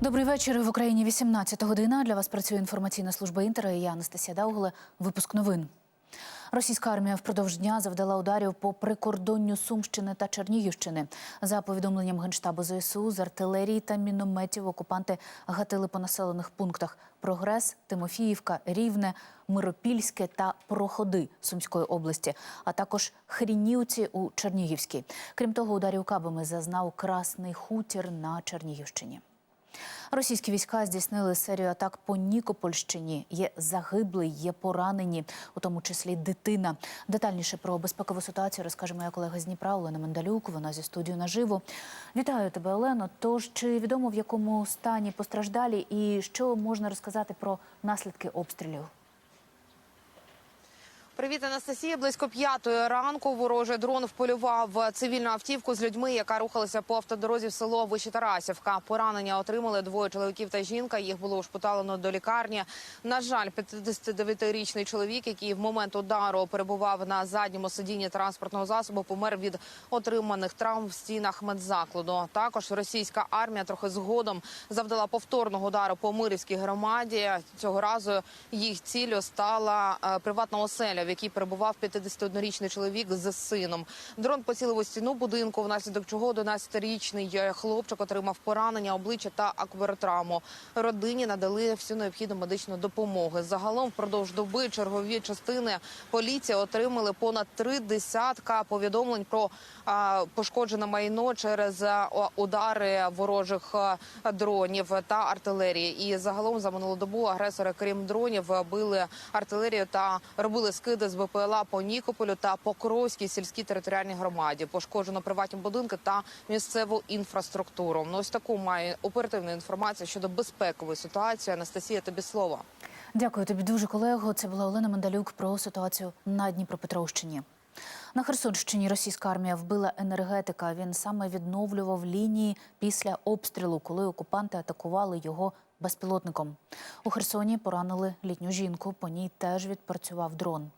Добрий вечір. В Україні 18 година. Для вас працює інформаційна служба Інтера. Я Анастасія Даугле. Випуск новин. Російська армія впродовж дня завдала ударів по прикордонню Сумщини та Чернігівщини. За повідомленням генштабу ЗСУ з артилерії та мінометів окупанти гатили по населених пунктах Прогрес, Тимофіївка, Рівне, Миропільське та Проходи Сумської області, а також Хрінівці у Чернігівській. Крім того, ударів кабами зазнав Красний Хутір на Чернігівщині. Російські війська здійснили серію атак по Нікопольщині. Є загиблий, є поранені, у тому числі дитина. Детальніше про безпекову ситуацію розкаже моя колега з Дніпра Олена Мендалюк. Вона зі студією наживо. Вітаю тебе, Олено. Тож чи відомо в якому стані постраждалі, і що можна розказати про наслідки обстрілів? Привіт, Анастасія. Близько п'ятої ранку ворожий дрон вполював цивільну автівку з людьми, яка рухалася по автодорозі в село Вищетарасівка. Поранення отримали двоє чоловіків та жінка. Їх було ушпиталено до лікарні. На жаль, 59-річний чоловік, який в момент удару перебував на задньому сидінні транспортного засобу, помер від отриманих травм в стінах медзакладу. Також російська армія трохи згодом завдала повторного удару по Мирівській громаді. Цього разу їх ціллю стала е, приватна оселя, в якій перебував 51-річний чоловік з сином. Дрон поцілив у стіну будинку, внаслідок чого 11-річний хлопчик отримав поранення обличчя та акваротравму. Родині надали всю необхідну медичну допомогу. Загалом впродовж доби чергові частини поліції отримали понад три десятка повідомлень про пошкоджене майно через удари ворожих дронів та артилерії. І загалом за минулу добу агресори, крім дронів, били артилерію та робили скиди з БПЛА по Нікополю та Покровській сільській територіальній громаді. Пошкоджено приватні будинки та місцеву інфраструктуру. Ну ось таку має оперативну інформацію щодо безпекової ситуації. Анастасія, тобі слово. Дякую тобі дуже, колего. Це була Олена Мендалюк про ситуацію на Дніпропетровщині. На Херсонщині російська армія вбила енергетика. Він саме відновлював лінії після обстрілу, коли окупанти атакували його безпілотником. У Херсоні поранили літню жінку. По ній теж відпрацював дрон.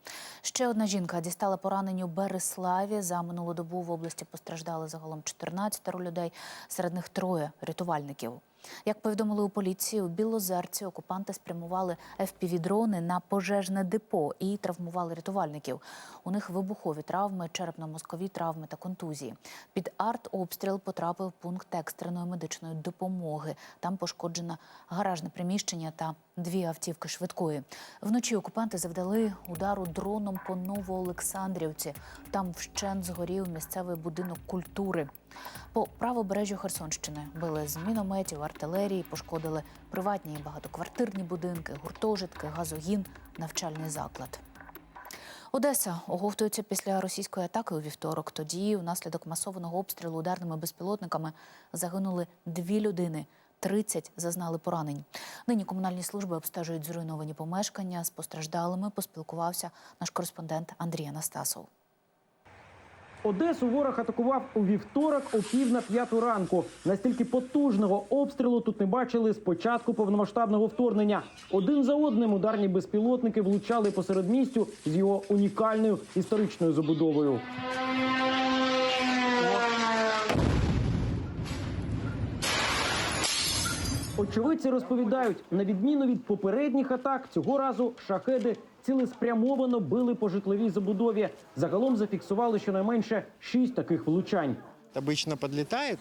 Ще одна жінка дістала поранені у Береславі. За минулу добу в області постраждали загалом 14 людей, серед них троє рятувальників. Як повідомили у поліції, у Білозерці окупанти спрямували FPV-дрони на пожежне депо і травмували рятувальників. У них вибухові травми, черепно-мозкові травми та контузії. Під артобстріл потрапив пункт екстреної медичної допомоги. Там пошкоджено гаражне приміщення та дві автівки швидкої. Вночі окупанти завдали удару дроном по Новоолександрівці. Там вщент згорів місцевий будинок культури. По правобережжю Херсонщини били з мінометів, артилерії, пошкодили приватні і багатоквартирні будинки, гуртожитки, газогін, навчальний заклад. Одеса оговтується після російської атаки у вівторок. Тоді, внаслідок масованого обстрілу ударними безпілотниками, загинули дві людини. 30 зазнали поранень. Нині комунальні служби обстежують зруйновані помешкання. З постраждалими поспілкувався наш кореспондент Андрій Анастасов. Одесу ворог атакував у вівторок о пів на п'яту ранку. Настільки потужного обстрілу тут не бачили з початку повномасштабного вторгнення. Один за одним ударні безпілотники влучали посеред містю з його унікальною історичною забудовою. Очевидці розповідають, на відміну від попередніх атак, цього разу шахеди цілеспрямовано били по житловій забудові. Загалом зафіксували щонайменше шість таких влучань. обычно подлетает,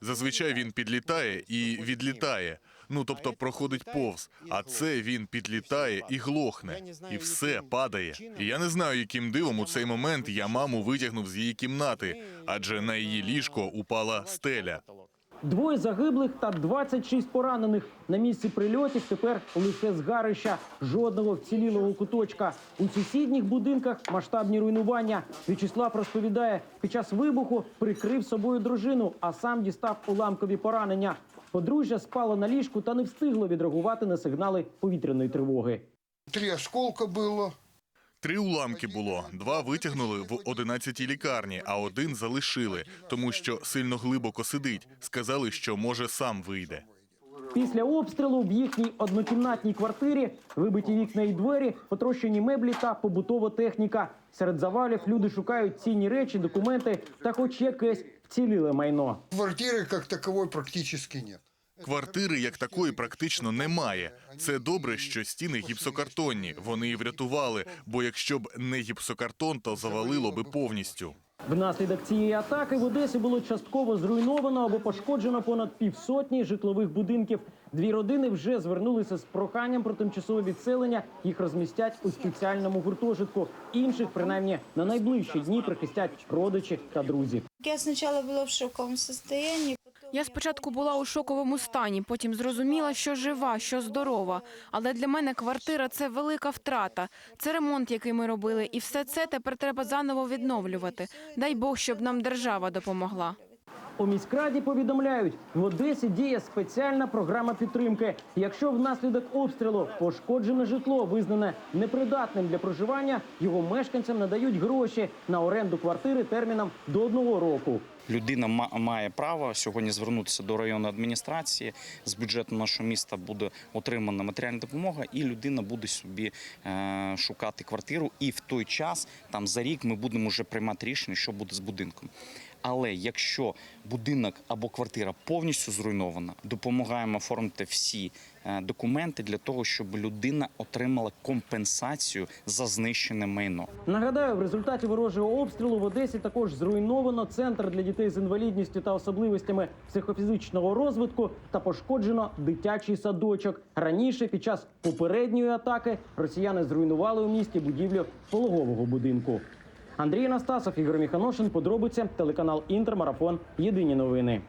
Зазвичай він підлітає і відлітає. Ну тобто проходить повз. А це він підлітає і глохне, і все падає. І я не знаю, яким дивом у цей момент я маму витягнув з її кімнати, адже на її ліжко упала стеля. Двоє загиблих та 26 поранених. На місці прильотів тепер лише згарища. Жодного вцілілого куточка. У сусідніх будинках масштабні руйнування. В'ячеслав розповідає, під час вибуху прикрив собою дружину, а сам дістав уламкові поранення. Подружжя спало на ліжку та не встигло відреагувати на сигнали повітряної тривоги. Три осколка было. Три уламки було. Два витягнули в 11-й лікарні, а один залишили, тому що сильно глибоко сидить. Сказали, що може сам вийде. Після обстрілу в їхній однокімнатній квартирі вибиті вікна і двері, потрощені меблі та побутова техніка. Серед завалів люди шукають цінні речі, документи та хоч якесь вціліле майно. Квартиры как таковой практически нет. Квартири як такої практично немає. Це добре, що стіни гіпсокартонні. Вони її врятували. Бо якщо б не гіпсокартон, то завалило би повністю. Внаслідок цієї атаки в Одесі було частково зруйновано або пошкоджено понад півсотні житлових будинків. Дві родини вже звернулися з проханням про тимчасове відселення. Їх розмістять у спеціальному гуртожитку. Інших, принаймні, на найближчі дні прихистять родичі та друзі. Я сначала была в шоковом состоянии. Я спочатку була у шоковому стані, потім зрозуміла, що жива, що здорова. Але для мене квартира це велика втрата. Це ремонт, який ми робили, і все це тепер треба заново відновлювати. Дай Бог, щоб нам держава допомогла. У міськраді повідомляють, в Одесі діє спеціальна програма підтримки. Якщо внаслідок обстрілу пошкоджене житло визнане непридатним для проживання, його мешканцям надають гроші на оренду квартири терміном до одного року. Людина ма- має право сьогодні звернутися до районної адміністрації. З бюджету нашого міста буде отримана матеріальна допомога, і людина буде собі е, шукати квартиру. І в той час, там за рік, ми будемо вже приймати рішення, що буде з будинком. Але якщо будинок або квартира повністю зруйнована, допомагаємо оформити всі е, документи для того, щоб людина отримала компенсацію за знищене майно. Нагадаю, в результаті ворожого обстрілу в Одесі також зруйновано центр для дітей з інвалідністю та особливостями психофізичного розвитку та пошкоджено дитячий садочок. Раніше, під час попередньої атаки, росіяни зруйнували у місті будівлю пологового будинку. Андрій Анастасов, Ігор Міханошин, подробиці, телеканал Інтермарафон. Єдині новини.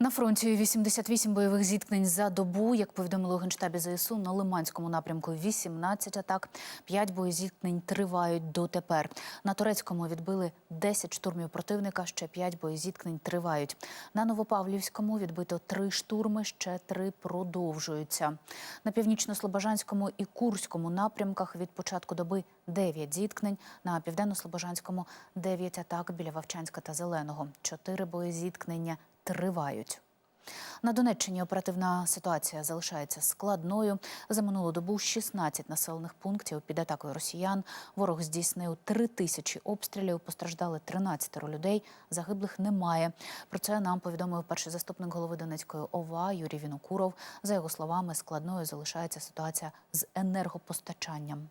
На фронті 88 бойових зіткнень за добу, як повідомили у генштабі ЗСУ, на Лиманському напрямку 18 атак, 5 боєзіткнень тривають дотепер. На турецькому відбили 10 штурмів противника, ще 5 боєзіткнень тривають. На Новопавлівському відбито 3 штурми, ще 3 продовжуються. На північно-слобожанському і Курському напрямках від початку доби 9 зіткнень, на південно-слобожанському 9 атак біля Вовчанська та Зеленого. 4 боєзіткнення тривають. На Донеччині оперативна ситуація залишається складною. За минулу добу 16 населених пунктів під атакою росіян. Ворог здійснив 3 тисячі обстрілів. Постраждали 13 людей. Загиблих немає. Про це нам повідомив перший заступник голови Донецької ОВА Юрій Вінокуров. За його словами, складною залишається ситуація з енергопостачанням.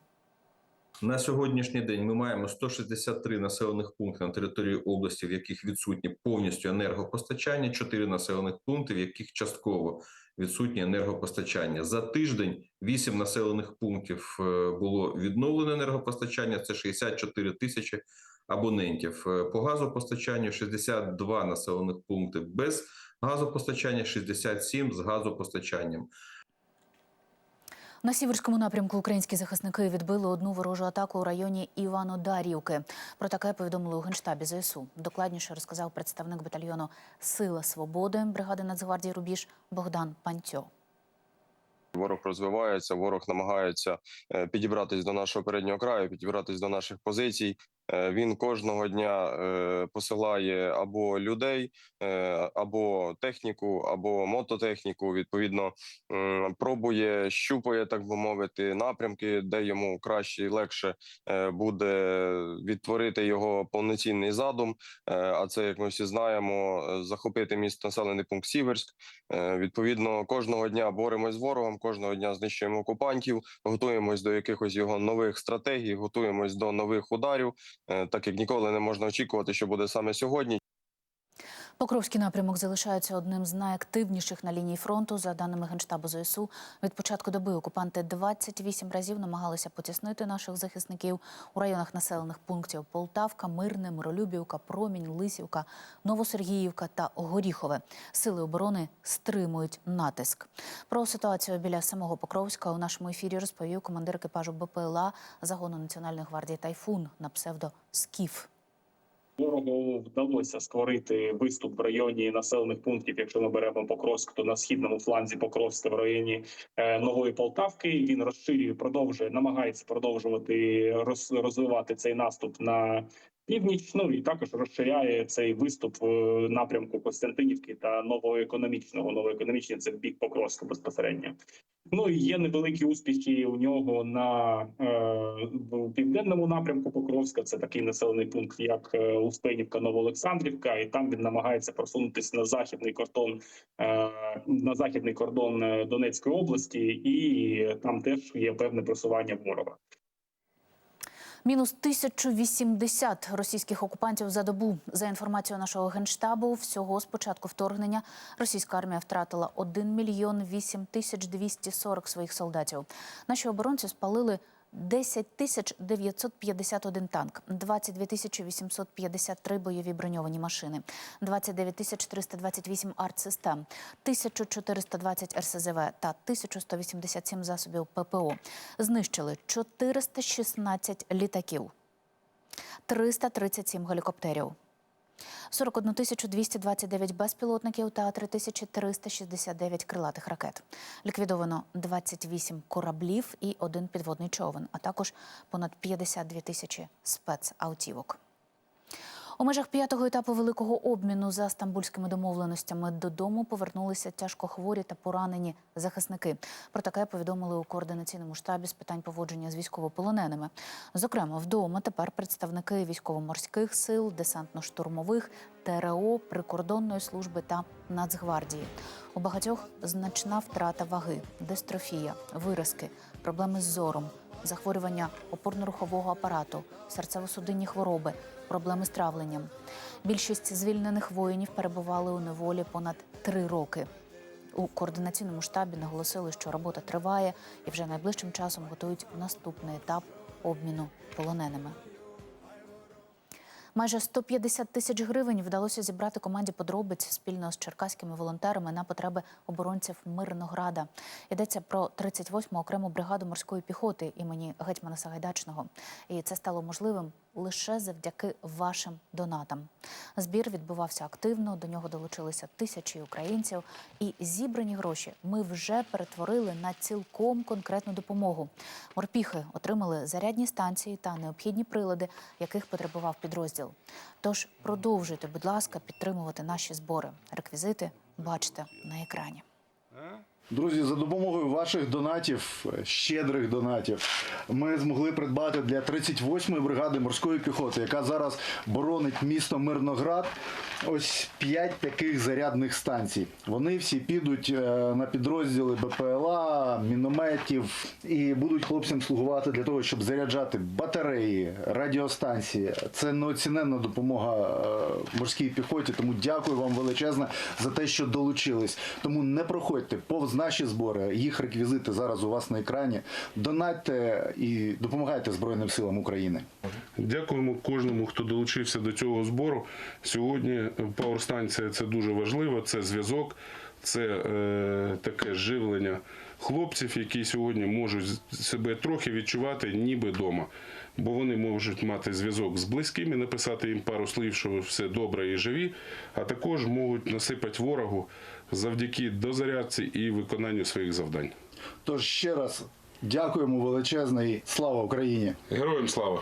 На сьогоднішній день ми маємо 163 населених пункти на території області, в яких відсутнє повністю енергопостачання, 4 населених пункти, в яких частково відсутнє енергопостачання. За тиждень 8 населених пунктів е, було відновлено енергопостачання. Це 64 тисячі абонентів. Е, По газопостачанню 62 населених пункти без газопостачання, 67 з газопостачанням. На сіверському напрямку українські захисники відбили одну ворожу атаку у районі Івано-Дарівки. Про таке повідомили у генштабі ЗСУ. Докладніше розказав представник батальйону Сила свободи бригади Нацгвардії Рубіж Богдан Пантьо. Ворог розвивається, ворог намагається е, підібратись до нашого переднього краю, підібратись до наших позицій. Е, Він кожного дня е, посилає або людей, е, або техніку, або мототехніку. Відповідно, пробує, щупає, так би мовити, напрямки, де йому краще і легше буде відтворити його повноцінний задум. А це, як ми всі знаємо, захопити місто населений пункт Сіверськ. Відповідно, кожного дня боремось з ворогом, кожного дня знищуємо окупантів, готуємось до якихось його нових стратегій, готуємось до нових ударів, так як ніколи не можна очікувати, що буде саме сьогодні. Покровський напрямок залишається одним з найактивніших на лінії фронту. За даними генштабу ЗСУ, від початку доби окупанти 28 разів намагалися потіснити наших захисників у районах населених пунктів Полтавка, Мирне, Миролюбівка, Промінь, Лисівка, Новосергіївка та Горіхове. Сили оборони стримують натиск. Про ситуацію біля самого Покровська у нашому ефірі розповів командир екіпажу БПЛА загону Національної гвардії Тайфун на псевдо Скіф. Ворогу вдалося створити виступ в районі населених пунктів. Якщо ми беремо Покровськ, то на східному фланзі Покровська в районі е, Нової Полтавки. Він розширює, продовжує, намагається продовжувати роз, розвивати цей наступ на північ. Ну і також розширяє цей виступ в напрямку Костянтинівки та новоекономічного. Новоекономічний це бік Покровська безпосередньо. Ну і є невеликі успіхи у нього на е, південному напрямку Покровська. Це такий населений пункт, як е, Успенівка, Новоолександрівка, і там він намагається просунутися на західний кордон е, на західний кордон е, Донецької області, і там теж є певне просування ворога. Мінус 1080 російських окупантів за добу. За інформацією нашого генштабу, всього з початку вторгнення російська армія втратила 1 мільйон 8 тисяч 240 своїх солдатів. Наші оборонці спалили 10 тисяч 951 танк, 22 тисячі 853 бойові броньовані машини, 29 тисяч 328 артсистем, 1420 РСЗВ та 1187 засобів ППО. Знищили 416 літаків, 337 гелікоптерів. 41 тисячу 229 безпілотників та 3369 крилатих ракет. Ліквідовано 28 кораблів і один підводний човен, а також понад 52 тисячі спецавтівок. У межах п'ятого етапу великого обміну за стамбульськими домовленостями додому повернулися тяжкохворі та поранені захисники. Про таке повідомили у координаційному штабі з питань поводження з військовополоненими. Зокрема, вдома тепер представники військово-морських сил, десантно-штурмових, ТРО, прикордонної служби та Нацгвардії. У багатьох значна втрата ваги, дистрофія, виразки, проблеми з зором, захворювання опорно-рухового апарату, серцево-судинні хвороби, проблеми з травленням. Більшість звільнених воїнів перебували у неволі понад три роки. У координаційному штабі наголосили, що робота триває і вже найближчим часом готують наступний етап обміну полоненими. Майже 150 тисяч гривень вдалося зібрати команді подробиць спільно з черкаськими волонтерами на потреби оборонців Мирнограда. Йдеться про 38-му окрему бригаду морської піхоти імені гетьмана Сагайдачного. І це стало можливим лише завдяки вашим донатам. Збір відбувався активно. До нього долучилися тисячі українців. І зібрані гроші ми вже перетворили на цілком конкретну допомогу. Морпіхи отримали зарядні станції та необхідні прилади, яких потребував підрозділ. Тож продовжуйте, будь ласка, підтримувати наші збори. Реквізити бачите на екрані. Друзі, за допомогою ваших донатів, щедрих донатів, ми змогли придбати для 38-ї бригади морської піхоти, яка зараз боронить місто Мирноград. Ось 5 таких зарядних станцій. Вони всі підуть е, на підрозділи БПЛА, мінометів і будуть хлопцям слугувати для того, щоб заряджати батареї, радіостанції. Це неоціненна допомога е, морській піхоті. Тому дякую вам величезно за те, що долучились. Тому не проходьте повз наші збори. Їх реквізити зараз у вас на екрані. Донатьте і допомагайте Збройним силам України. Дякуємо кожному, хто долучився до цього збору. Сьогодні пауерстанція це дуже важливо. Це зв'язок, це е, таке живлення хлопців, які сьогодні можуть себе трохи відчувати, ніби вдома. Бо вони можуть мати зв'язок з близькими, написати їм пару слів, що все добре і живі, а також можуть насипати ворогу завдяки дозарядці і виконанню своїх завдань. Тож ще раз дякуємо величезно і слава Україні! Героям слава!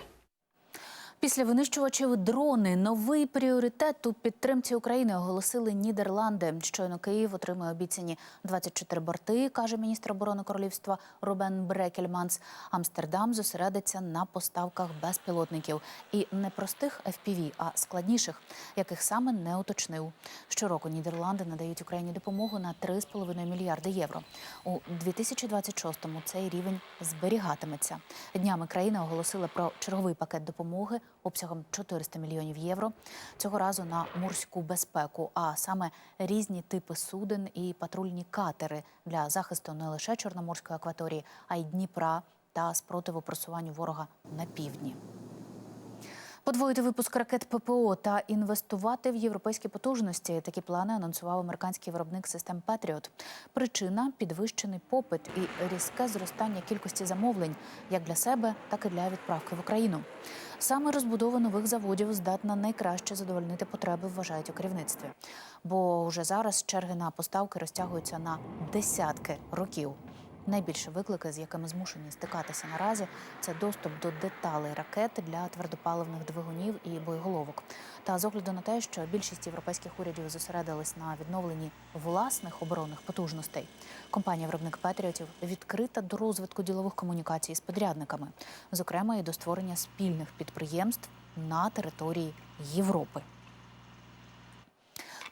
Після винищувачів дрони новий пріоритет у підтримці України оголосили Нідерланди. Щойно Київ отримує обіцяні 24 борти, каже міністр оборони королівства Робен Брекельманс. Амстердам зосередиться на поставках безпілотників і не простих FPV, а складніших, яких саме не уточнив. Щороку Нідерланди надають Україні допомогу на 3,5 мільярди євро. У 2026-му цей рівень зберігатиметься. Днями країна оголосила про черговий пакет допомоги обсягом 400 мільйонів євро. Цього разу на морську безпеку, а саме різні типи суден і патрульні катери для захисту не лише Чорноморської акваторії, а й Дніпра та спротиву просуванню ворога на півдні. Подвоїти випуск ракет ППО та інвестувати в європейські потужності. Такі плани анонсував американський виробник систем Петріот. Причина підвищений попит і різке зростання кількості замовлень як для себе, так і для відправки в Україну. Саме розбудова нових заводів здатна найкраще задовольнити потреби, вважають у керівництві. Бо вже зараз черги на поставки розтягуються на десятки років. Найбільші виклики, з якими змушені стикатися наразі, це доступ до деталей ракет для твердопаливних двигунів і боєголовок. Та з огляду на те, що більшість європейських урядів зосередились на відновленні власних оборонних потужностей, компанія виробник Петріотів відкрита до розвитку ділових комунікацій з підрядниками, зокрема і до створення спільних підприємств на території Європи.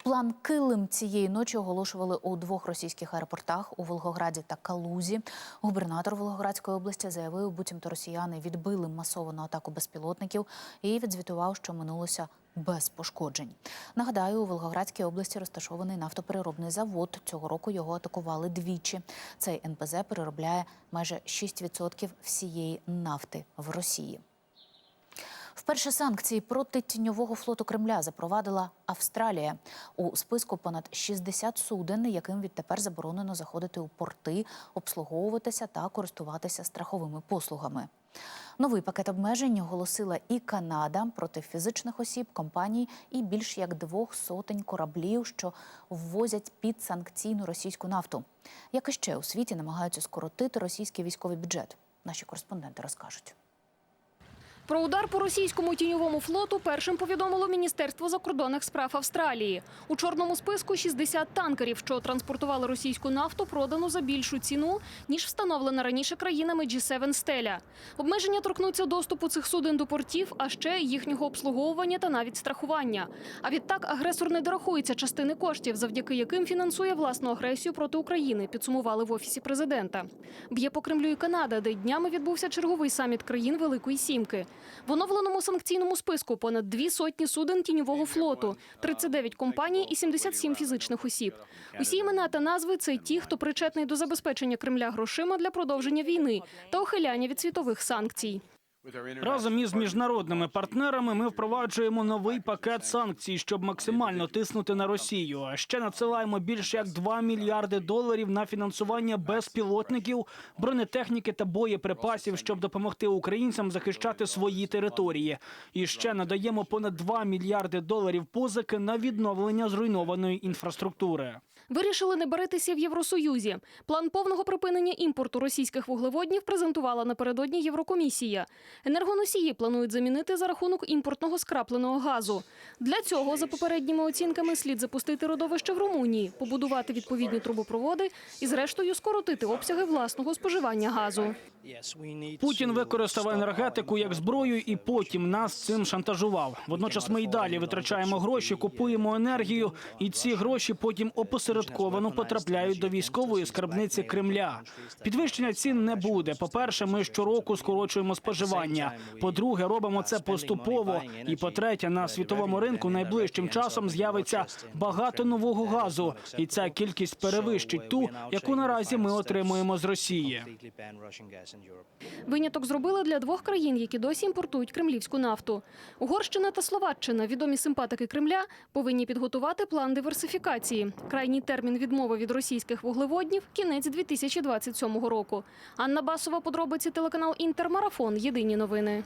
План Килим цієї ночі оголошували у двох російських аеропортах у Волгограді та Калузі. Губернатор Волгоградської області заявив, буцімто росіяни відбили масовану атаку безпілотників і відзвітував, що минулося без пошкоджень. Нагадаю, у Волгоградській області розташований нафтопереробний завод. Цього року його атакували двічі. Цей НПЗ переробляє майже 6% всієї нафти в Росії. Вперше санкції проти тіньового флоту Кремля запровадила Австралія. У списку понад 60 суден, яким відтепер заборонено заходити у порти, обслуговуватися та користуватися страховими послугами. Новий пакет обмежень оголосила і Канада проти фізичних осіб, компаній і більш як двох сотень кораблів, що ввозять під санкційну російську нафту. Як іще у світі намагаються скоротити російський військовий бюджет. Наші кореспонденти розкажуть. Про удар по російському тіньовому флоту першим повідомило Міністерство закордонних справ Австралії. У чорному списку 60 танкерів, що транспортували російську нафту, продано за більшу ціну, ніж встановлена раніше країнами G7 стеля. Обмеження торкнуться доступу цих суден до портів, а ще їхнього обслуговування та навіть страхування. А відтак агресор не дорахується частини коштів, завдяки яким фінансує власну агресію проти України. Підсумували в офісі президента. Б'є по Кремлю і Канада, де днями відбувся черговий саміт країн Великої Сімки. В оновленому санкційному списку понад дві сотні суден тіньового флоту, 39 компаній і 77 фізичних осіб. Усі імена та назви це ті, хто причетний до забезпечення Кремля грошима для продовження війни та ухиляння від світових санкцій. Разом із міжнародними партнерами ми впроваджуємо новий пакет санкцій, щоб максимально тиснути на Росію. А ще надсилаємо більше як 2 мільярди доларів на фінансування безпілотників, бронетехніки та боєприпасів, щоб допомогти українцям захищати свої території. І ще надаємо понад 2 мільярди доларів позики на відновлення зруйнованої інфраструктури. Вирішили не баритися в Євросоюзі. План повного припинення імпорту російських вуглеводнів презентувала напередодні Єврокомісія. Енергоносії планують замінити за рахунок імпортного скрапленого газу. Для цього, за попередніми оцінками, слід запустити родовище в Румунії, побудувати відповідні трубопроводи і, зрештою, скоротити обсяги власного споживання газу. Путін використав енергетику як зброю і потім нас цим шантажував. Водночас ми й далі витрачаємо гроші, купуємо енергію, і ці гроші потім опосередковано потрапляють до військової скарбниці Кремля. Підвищення цін не буде. По перше, ми щороку скорочуємо споживання. По-друге, робимо це поступово. І по-третє, на світовому ринку найближчим часом з'явиться багато нового газу, і ця кількість перевищить ту, яку наразі ми отримуємо з Росії. Виняток зробили для двох країн, які досі імпортують кремлівську нафту. Угорщина та Словаччина, відомі симпатики Кремля, повинні підготувати план диверсифікації. Крайній термін відмови від російських вуглеводнів – кінець 2027 року. Анна Басова, подробиці телеканал Інтермарафон. Єдині новини.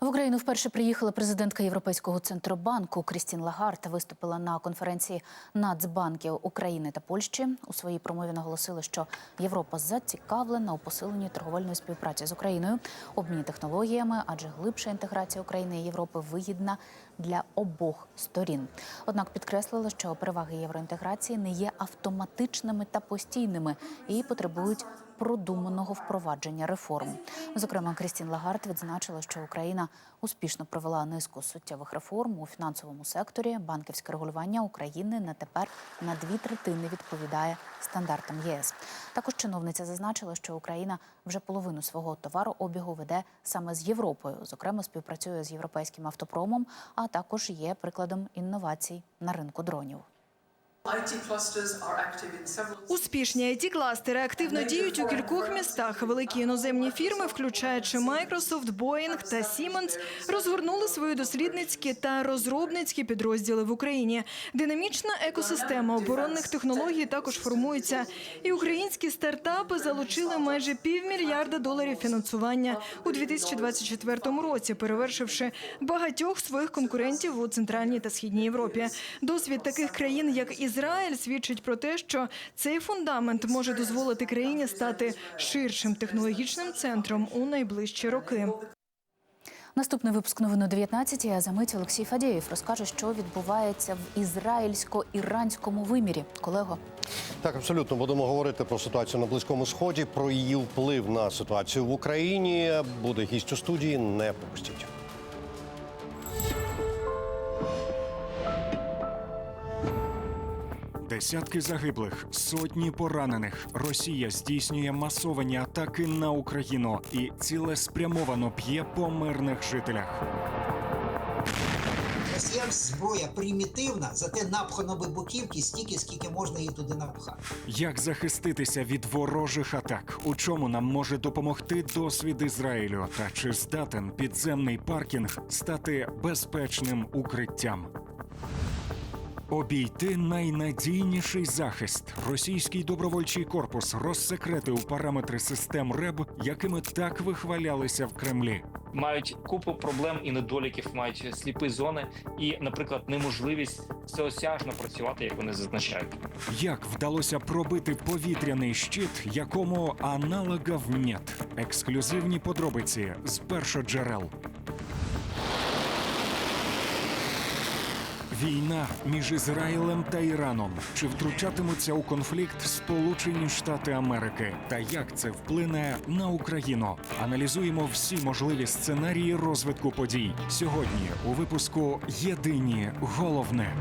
В Україну вперше приїхала президентка Європейського центробанку Крістін Лагард. Виступила на конференції Нацбанків України та Польщі. У своїй промові наголосили, що Європа зацікавлена у посиленні торговельної співпраці з Україною, обміні технологіями, адже глибша інтеграція України і Європи вигідна для обох сторін. Однак підкреслили, що переваги євроінтеграції не є автоматичними та постійними і потребують продуманого впровадження реформ. Зокрема, Крістін Лагард відзначила, що Україна успішно провела низку суттєвих реформ у фінансовому секторі. Банківське регулювання України на тепер на дві третини відповідає стандартам ЄС. Також чиновниця зазначила, що Україна вже половину свого товарообігу веде саме з Європою. Зокрема, співпрацює з європейським автопромом, а також є прикладом інновацій на ринку дронів. Успішні it кластери активно діють у кількох містах. Великі іноземні фірми, включаючи Microsoft, Boeing та Siemens, розгорнули свої дослідницькі та розробницькі підрозділи в Україні. Динамічна екосистема оборонних технологій також формується. І українські стартапи залучили майже півмільярда доларів фінансування у 2024 році, перевершивши багатьох своїх конкурентів у центральній та східній Європі. Досвід таких країн, як Ізраїль, Ізраїль свідчить про те, що цей фундамент може дозволити країні стати ширшим технологічним центром у найближчі роки. Наступний випуск новин о 19 а за мить Олексій Фадєєв розкаже, що відбувається в ізраїльсько-іранському вимірі. Колего. Так, абсолютно будемо говорити про ситуацію на близькому сході, про її вплив на ситуацію в Україні. Буде гість у студії. Не пропустіть. Десятки загиблих, сотні поранених. Росія здійснює масовані атаки на Україну і цілеспрямовано п'є по мирних жителях. Росіян зброя примітивна, зате напхано вибухівки стільки, скільки можна її туди напхати. Як захиститися від ворожих атак? У чому нам може допомогти досвід Ізраїлю? Та чи здатен підземний паркінг стати безпечним укриттям? Обійти найнадійніший захист. Російський добровольчий корпус розсекретив параметри систем РЕБ, якими так вихвалялися в Кремлі. мають купу проблем і недоліків, мають сліпі зони і, наприклад, неможливість всеосяжно працювати, як вони зазначають. Як вдалося пробити повітряний щит, якому аналогів нет? Ексклюзивні подробиці з першоджерел. Війна між Ізраїлем та Іраном. Чи втручатимуться у конфлікт Сполучені Штати Америки? Та як це вплине на Україну? Аналізуємо всі можливі сценарії розвитку подій сьогодні. У випуску Єдині головне.